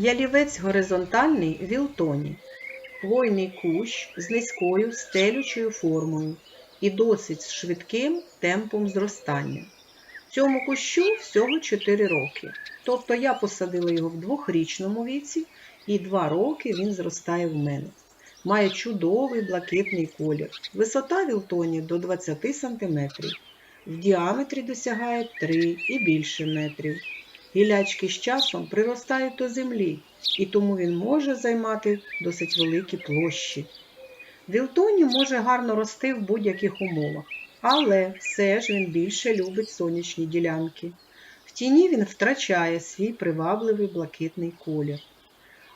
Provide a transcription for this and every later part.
Ялівець горизонтальний вілтоні. Хвойний кущ з низькою стелючою формою і досить швидким темпом зростання. Цьому кущу всього 4 роки. Тобто я посадила його в двохрічному віці, і 2 роки він зростає в мене. Має чудовий блакитний колір. Висота вілтоні до 20 см. В діаметрі досягає 3 і більше метрів. Гілячки з часом приростають до землі, і тому він може займати досить великі площі. Вілтоні може гарно рости в будь-яких умовах, але все ж він більше любить сонячні ділянки. В тіні він втрачає свій привабливий блакитний колір.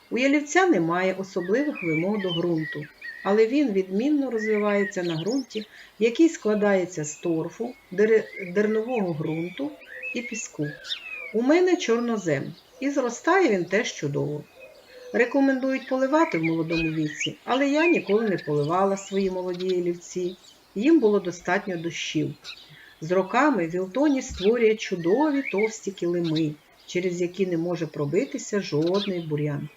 У ялівця немає особливих вимог до ґрунту, але він відмінно розвивається на ґрунті, який складається з торфу, дернового ґрунту і піску. У мене чорнозем, і зростає він теж чудово. Рекомендують поливати в молодому віці, але я ніколи не поливала свої молоді ялівці. Їм було достатньо дощів. З роками Вілтоні створює чудові товсті килими, через які не може пробитися жодний бур'ян.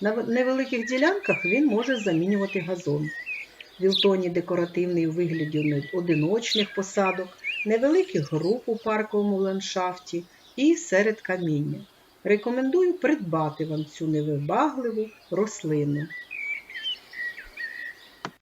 На невеликих ділянках він може замінювати газон. Вілтоні декоративний у вигляді одиночних посадок, невеликих груп у парковому ландшафті і серед каміння. Рекомендую придбати вам цю невибагливу рослину.